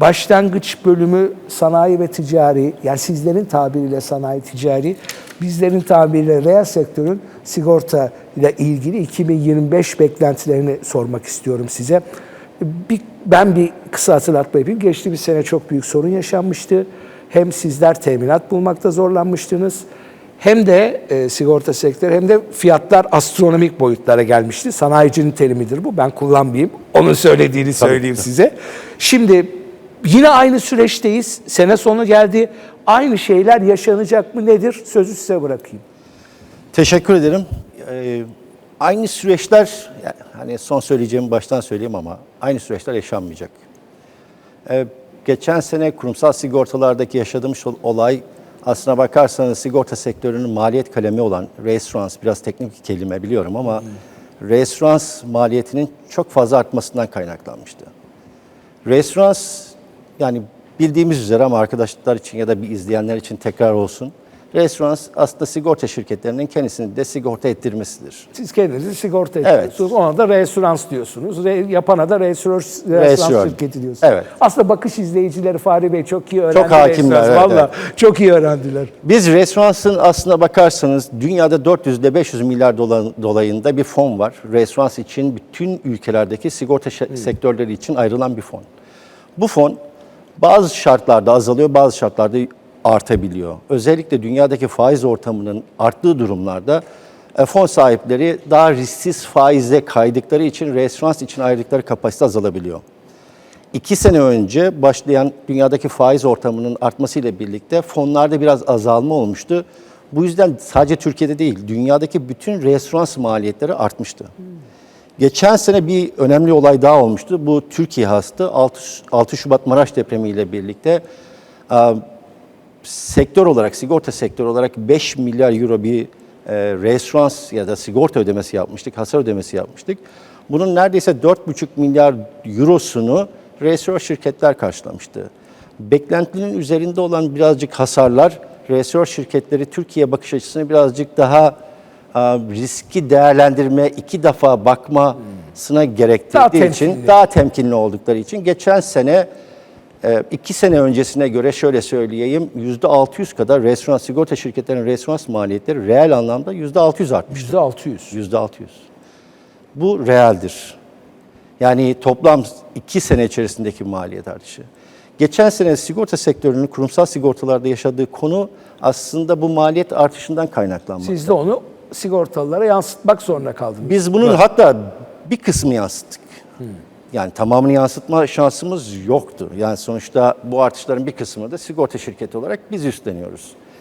başlangıç bölümü sanayi ve ticari, yani sizlerin tabiriyle sanayi ticari, bizlerin tabiriyle reel sektörün sigorta ile ilgili 2025 beklentilerini sormak istiyorum size. Bir, ben bir kısa hatırlatma yapayım. Geçtiğimiz sene çok büyük sorun yaşanmıştı. Hem sizler teminat bulmakta zorlanmıştınız. Hem de e, sigorta sektörü hem de fiyatlar astronomik boyutlara gelmişti. Sanayicinin terimidir bu. Ben kullanmayayım. Onun söylediğini söyleyeyim size. Şimdi yine aynı süreçteyiz. Sene sonu geldi. Aynı şeyler yaşanacak mı nedir? Sözü size bırakayım. Teşekkür ederim. Ee, aynı süreçler, yani hani son söyleyeceğimi baştan söyleyeyim ama aynı süreçler yaşanmayacak. Ee, geçen sene kurumsal sigortalardaki yaşadığımız ol- olay aslına bakarsanız sigorta sektörünün maliyet kalemi olan reassurance, biraz teknik bir kelime biliyorum ama reassurance maliyetinin çok fazla artmasından kaynaklanmıştı. Reassurance yani bildiğimiz üzere ama arkadaşlar için ya da bir izleyenler için tekrar olsun. Reassurance aslında sigorta şirketlerinin kendisini de sigorta ettirmesidir. Siz kendinizi sigorta Evet. ediyorsunuz. Ona da reasürans diyorsunuz. Re, yapana da Reassurance. şirketi diyorsunuz. Evet. Aslında bakış izleyicileri Fahri Bey çok iyi öğrendi. Çok hakimler, evet, Valla çok iyi öğrendiler. Biz restoransın aslına bakarsanız dünyada 400 ile 500 milyar dolayında bir fon var. Restorans için bütün ülkelerdeki sigorta şe- sektörleri için ayrılan bir fon. Bu fon bazı şartlarda azalıyor, bazı şartlarda artabiliyor. Özellikle dünyadaki faiz ortamının arttığı durumlarda e, fon sahipleri daha risksiz faize kaydıkları için restoran için ayırdıkları kapasite azalabiliyor. İki sene önce başlayan dünyadaki faiz ortamının artmasıyla birlikte fonlarda biraz azalma olmuştu. Bu yüzden sadece Türkiye'de değil, dünyadaki bütün restoran maliyetleri artmıştı. Geçen sene bir önemli olay daha olmuştu. Bu Türkiye hastı. 6, 6 Şubat Maraş depremiyle birlikte e, sektör olarak, sigorta sektörü olarak 5 milyar euro bir e, restoran ya da sigorta ödemesi yapmıştık, hasar ödemesi yapmıştık. Bunun neredeyse 4,5 milyar eurosunu restoran şirketler karşılamıştı. Beklentinin üzerinde olan birazcık hasarlar, restoran şirketleri Türkiye bakış açısını birazcık daha riski değerlendirme, iki defa bakmasına gerektirdiği Daha için, daha temkinli oldukları için geçen sene ee, iki sene öncesine göre şöyle söyleyeyim, yüzde 600 kadar restoran, sigorta şirketlerinin restoran maliyetleri reel anlamda yüzde 600 artmış. %600. Yüzde 600. Bu realdir. Yani toplam iki sene içerisindeki maliyet artışı. Geçen sene sigorta sektörünün kurumsal sigortalarda yaşadığı konu aslında bu maliyet artışından kaynaklanmakta. Siz de onu sigortalılara yansıtmak zorunda kaldınız. Biz bunun hatta bir kısmı yansıttık. Yani tamamını yansıtma şansımız yoktu. Yani sonuçta bu artışların bir kısmını da sigorta şirketi olarak biz üstleniyoruz.